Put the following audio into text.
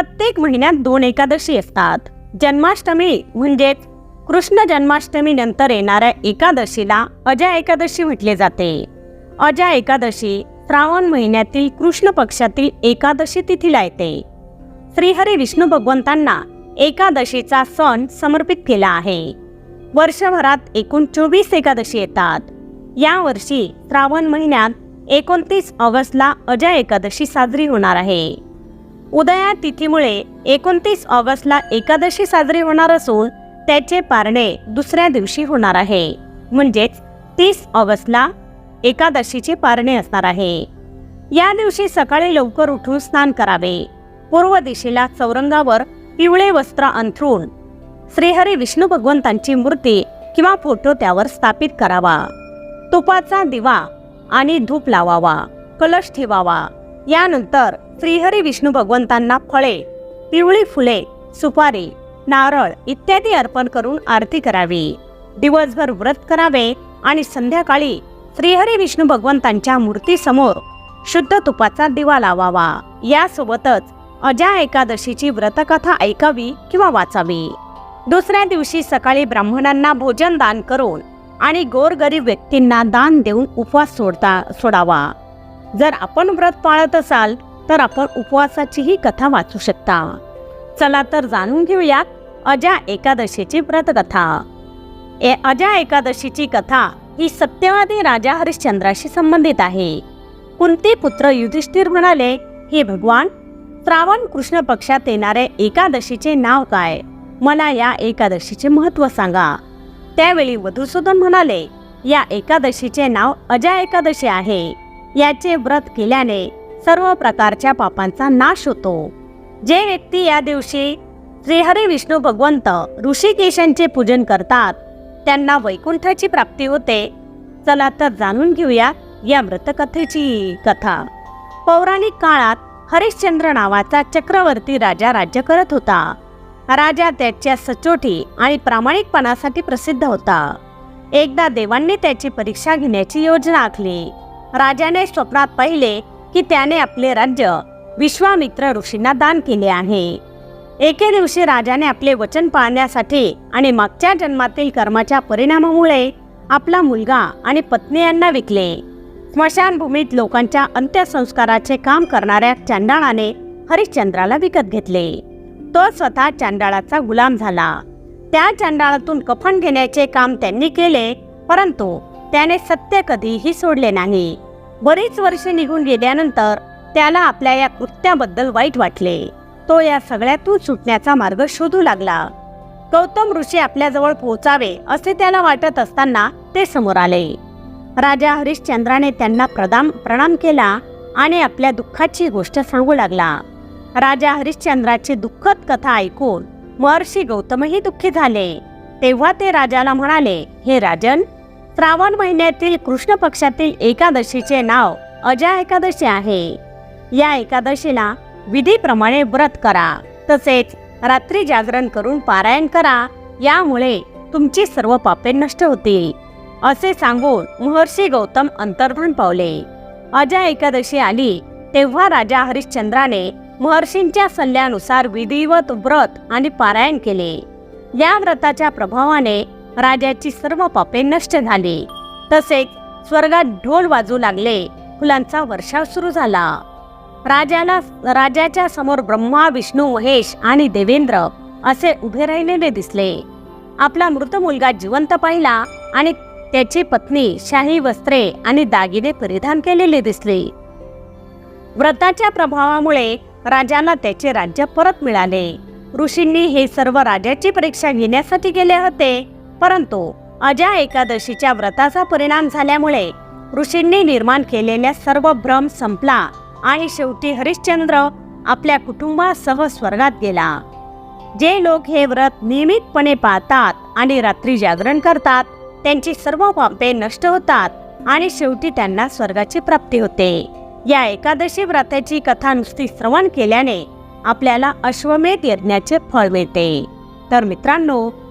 प्रत्येक महिन्यात दोन एकादशी असतात. जन्माष्टमी म्हणजेच कृष्ण जन्माष्टमी नंतर येणाऱ्या एकादशीला अजा एकादशी म्हटले जाते. अजा एकादशी श्रावण महिन्यातील कृष्ण पक्षातील एकादशी तिथीला येते. श्रीहरी विष्णू भगवंतांना एकादशीचा सण समर्पित केला आहे. वर्षभरात एकूण चोवीस एकादशी येतात. यावर्षी श्रावण महिन्यात एकोणतीस ऑगस्टला अजय एकादशी साजरी होणार आहे. उदया तिथीमुळे एकोणतीस ऑगस्टला एकादशी साजरी होणार असून त्याचे पारणे दुसऱ्या दिवशी होणार आहे. म्हणजेच तीस ऑगस्टला एकादशीचे पारणे असणार आहे. या दिवशी सकाळी लवकर उठून स्नान करावे. पूर्व दिशेला चौरंगावर पिवळे वस्त्र अंथरून श्रीहरी विष्णू भगवंतांची मूर्ती किंवा फोटो त्यावर स्थापित करावा. तुपाचा दिवा आणि धूप लावावा. कलश ठेवावा. यानंतर श्रीहरी विष्णू भगवंतांना फळे पिवळी फुले सुपारी नारळ इत्यादी अर्पण करून आरती करावी. दिवसभर व्रत करावे आणि संध्याकाळी श्रीहरी विष्णू भगवंतांच्या मूर्तीसमोर शुद्ध तुपाचा दिवा लावावा. यासोबतच अजा एकादशीची व्रतकथा ऐकावी किंवा वाचावी. दुसऱ्या दिवशी सकाळी ब्राह्मणांना भोजन दान करून आणि गोरगरीब व्यक्तींना दान देऊन उपवास सोडता सोडावा. जर आपण व्रत पाळत असाल तर आपण उपवासाचीही कथा वाचू शकता. चला तर जाणून घेऊयात अजा एकादशीची व्रतकथा. ए अजा एकादशीची कथा ही सत्यवादी राजा हरिश्चंद्राशी संबंधित आहे. कुंती पुत्र युधिष्ठिर म्हणाले हे भगवान श्रावण कृष्ण पक्षात येणारे एकादशीचे नाव काय? मला या एकादशीचे महत्त्व सांगा. त्यावेळी वधुसूदन म्हणाले या एकादशीचे नाव अजा एकादशी आहे. याचे व्रत केल्याने सर्व प्रकारच्या पापांचा नाश होतो. जे व्यक्ती या दिवशी श्रीहरी विष्णू भगवंत ऋषिकेशांचे पूजन करतात त्यांना वैकुंठाची प्राप्ती होते. चला तर जाणून घेऊया या मृतकथेची कथा. पौराणिक काळात हरिश्चंद्र नावाचा चक्रवर्ती राजा राज्य करत होता. राजा त्याच्या सचोटी आणि प्रामाणिकपणासाठी प्रसिद्ध होता. एकदा देवांनी त्याची परीक्षा घेण्याची योजना आखली. राजाने स्वप्नात पाहिले की त्याने आपले राज्य विश्वामित्र ऋषींना दान केले आहे. एके दिवशी राजाने आपले वचन पाळण्यासाठी आणि मागच्या जन्मातील कर्माच्या परिणामामुळे आपला मुलगा आणि पत्नी यांना विकले. स्मशानभूमीत लोकांच्या अंत्यसंस्काराचे काम करणाऱ्या चांडाळाने हरिश्चंद्राला विकत घेतले. तो स्वतः चांडाळाचा गुलाम झाला. त्या चांडाळातून कफन घेण्याचे काम त्यांनी केले परंतु त्याने सत्य कधीही सोडले नाही. बरीच वर्षे निघून गेल्यानंतर त्याला आपल्या या कृत्याबद्दल वाईट वाटले. तो या सगळ्यातून सुटण्याचा मार्ग शोधू लागला. गौतम ऋषी आपल्याजवळ पोहोचावे असे त्याला वाटत असताना ते समोर आले. राजा हरिश्चंद्राने त्यांना प्रदाम प्रणाम केला आणि आपल्या दुःखाची गोष्ट सांगू लागला. राजा हरिश्चंद्राची दुःखद कथा ऐकून महर्षी गौतमही दुःखी झाले. तेव्हा ते राजाला म्हणाले हे राजन श्रावण महिन्यातील कृष्ण पक्षातील एकादशीचे नाव अजा एकादशी आहे. या एकादशीला विधीप्रमाणे व्रत करा. तसेच रात्री जागरण करून पारायण करा. यामुळे तुमची सर्व पापे नष्ट होतील. असे सांगून महर्षी गौतम अंतर्धान पावले. अजा एकादशी आली तेव्हा राजा हरिश्चंद्राने महर्षींच्या सल्ल्यानुसार विधिवत व्रत आणि पारायण केले. या व्रताच्या प्रभावाने राजाची सर्व पापे नष्ट झाली. तसेच स्वर्गात ढोल वाजू लागले. फुलांचा वर्षाव सुरू झाला. राजाला राजाच्या समोर ब्रह्मा विष्णू महेश आणि देवेंद्र असे उभे राहिलेले दिसले. आपला मृत मुलगा जिवंत पाहिला आणि त्याची पत्नी शाही वस्त्रे आणि दागिने परिधान केलेले दिसले. व्रताच्या प्रभावामुळे राजाला त्याचे राज्य परत मिळाले. ऋषींनी हे सर्व राजाची परीक्षा घेण्यासाठी गेले होते. परंतु अजा एकादशीच्या व्रताचा परिणाम झाल्यामुळे ऋषींनी निर्माण केलेल्या सर्व भ्रम संपला आणि शेवटी हरिश्चंद्र आपल्या कुटुंबासह स्वर्गात गेला. जे लोक हे व्रत नियमितपणे पाळतात आणि रात्री जागरण करतात त्यांची सर्व पापे नष्ट होतात आणि शेवटी त्यांना स्वर्गाची प्राप्ती होते. या एकादशी व्रताची कथा नुसती श्रवण केल्याने आपल्याला अश्वमेध यज्ञाचे फळ मिळते. तर मित्रांनो